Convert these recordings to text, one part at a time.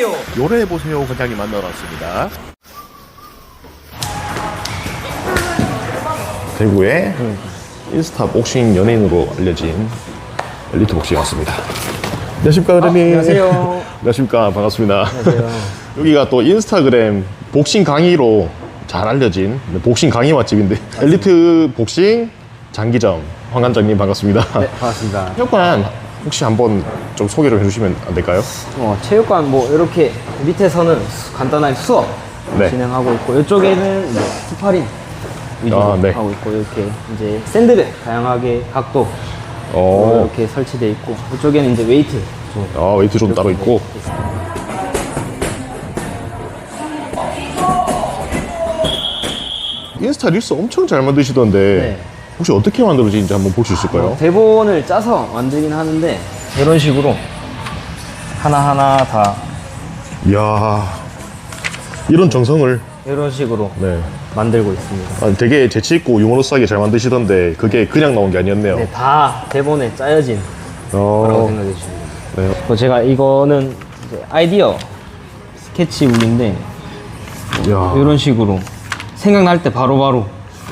요래해보세요. 요래해보세요 회장이 만나러 왔습니다. 대구의 인스타 복싱 연예인으로 알려진 엘리트 복싱 왔습니다. 안녕하십니까, 회장님. 안녕하세요. 안녕하십니까, 반갑습니다. 안녕하세요. 여기가 또 인스타그램 복싱 강의로 잘 알려진 복싱 강의 맛집인데 엘리트 복싱 장기점 황 관장님 반갑습니다. 네, 반갑습니다. 체육관 혹시 한번 좀 소개를 해주시면 안 될까요? 어, 체육관 뭐 이렇게 밑에서는 수- 간단하게 수업 네. 진행하고 있고 이쪽에는 이제 스파링 위주로 아, 네. 하고 있고 이렇게 이제 샌드백 다양하게 각도 어, 이렇게 설치되어 있고 이쪽에는 이제 웨이트 좀 아, 웨이트 좀 따로 있고. 인스타 릴스 엄청 잘 만드시던데 네. 혹시 어떻게 만들어지는지 한번 볼 수 있을까요? 뭐 대본을 짜서 만들긴 하는데 이런 식으로 하나하나 다 이야 이런 정성을 이런 식으로 네. 만들고 있습니다. 아, 되게 재치 있고 유머러스하게 잘 만드시던데 그게 그냥 나온 게 아니었네요. 네, 다 대본에 짜여진 거라고 어, 생각해 주시면 돼요. 네. 그리고 제가 이거는 이제 아이디어 스케치북인데 이야. 이런 식으로 생각날 때 바로바로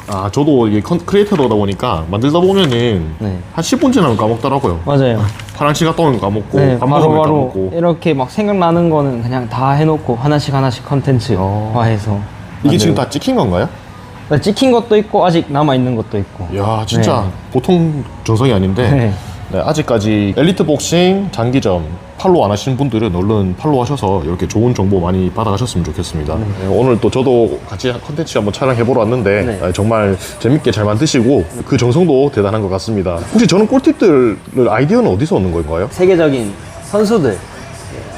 아 저도 이게 컨 크리에이터다 보니까 만들다 보면은 네. 한 10분 지나면 까먹더라고요. 맞아요. 갔다 오면 까먹고 네, 밥 먹으면 까먹고 이렇게 막 생각나는 거는 그냥 다 해놓고 하나씩 하나씩 컨텐츠화해서 이게 지금 다 찍힌 건가요? 찍힌 것도 있고 아직 남아 있는 것도 있고. 야 진짜 보통 정성이 아닌데 네. 네, 아직까지 엘리트 복싱 장기점 팔로우 안 하시는 분들은 얼른 팔로우 하셔서 이렇게 좋은 정보 많이 받아가셨으면 좋겠습니다. 네, 오늘 또 저도 같이 컨텐츠 한번 촬영해보러 왔는데 네. 아, 정말 재밌게 잘 만드시고 그 정성도 대단한 것 같습니다. 혹시 저는 꿀팁들 아이디어는 어디서 얻는 건가요? 세계적인 선수들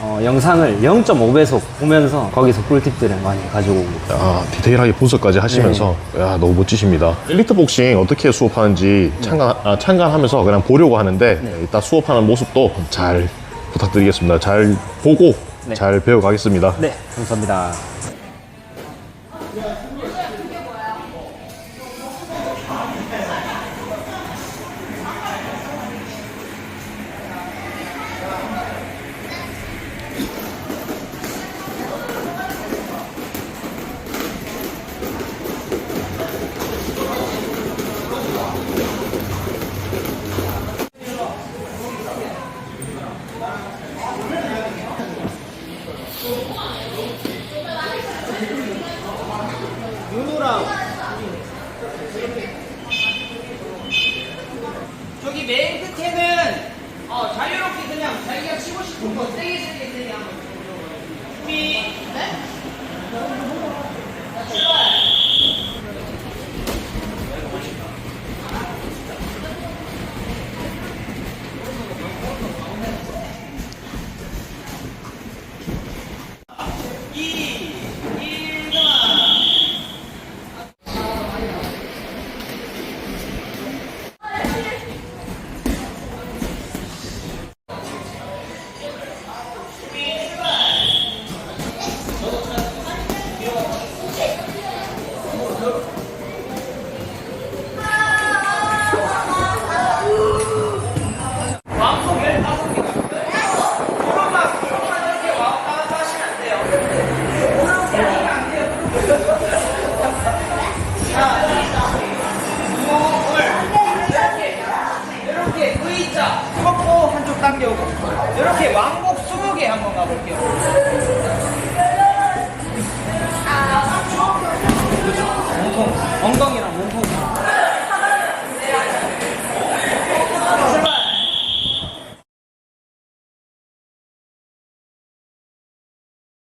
어, 영상을 0.5배속 보면서 거기서 꿀팁들을 많이 가지고 옵니다. 아, 디테일하게 분석까지 하시면서 야 너무 멋지십니다. 엘리트 복싱 어떻게 수업하는지 참관, 아, 참관하면서 그냥 보려고 하는데 이따 수업하는 모습도 잘 부탁드리겠습니다. 잘 보고 네. 잘 배워가겠습니다. 네, 감사합니다. 세게 세게 세게 한번